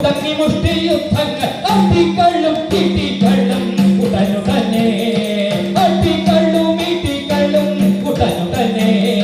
മുഷ്ടി യുദ്ധങ്ങൾ അട്ടിക്കള്ളും കിട്ടിക്കള്ളും ഉടനുടനെ അട്ടിക്കള്ളും ഇട്ടിക്കള്ളും ഉടനുടനെ.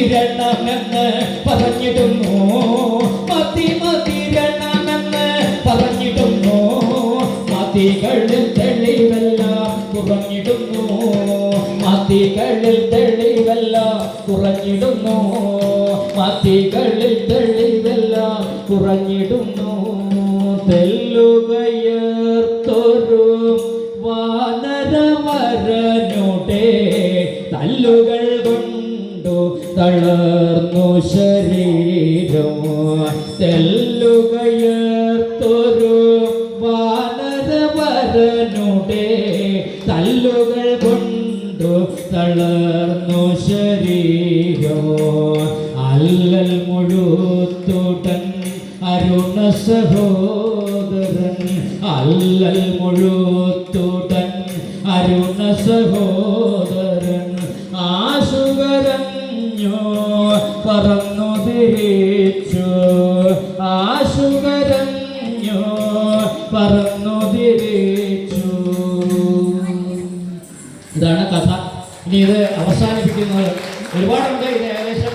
മതി രണമെന്ന് പറഞ്ഞിടുന്നു. മതി മതി രണമെന്ന് പറഞ്ഞിടുന്നു. മതികളിൽ തെളിവെല്ലാം കുറഞ്ഞിടുന്നു. മതികളിൽ തെളിവെല്ലാം കുറഞ്ഞിടുന്നു. മതികളിൽ തെളിവെല്ലാം കുറഞ്ഞിടുന്നു. തെല്ലുകയർത്തൊരു വാനരവരനുടെ തല്ലുകൾ തളർന്നു ശരീരം തെല്ലുകയർത്തൊരു വാനരവരനുടെ തല്ലുകൾ കൊണ്ടു തളർന്നു ശരീരം അല്ലൽ മുഴുത്തുടൻ അരുണ സഹോദരൻ അല്ലൽ മുഴുത്തുടൻ അരുണ സഹോദരൻ. ആശുകരഞ്ഞോ പറന്നു തിരിച്ചു. ആശുകരഞ്ഞോ പറന്നു തിരിച്ചു. ഇതാണ് കഥ. ഇനി ഇത് അവസാനിപ്പിക്കുന്നത്. ഒരുപാടുണ്ട് ഇത് ഏകദേശം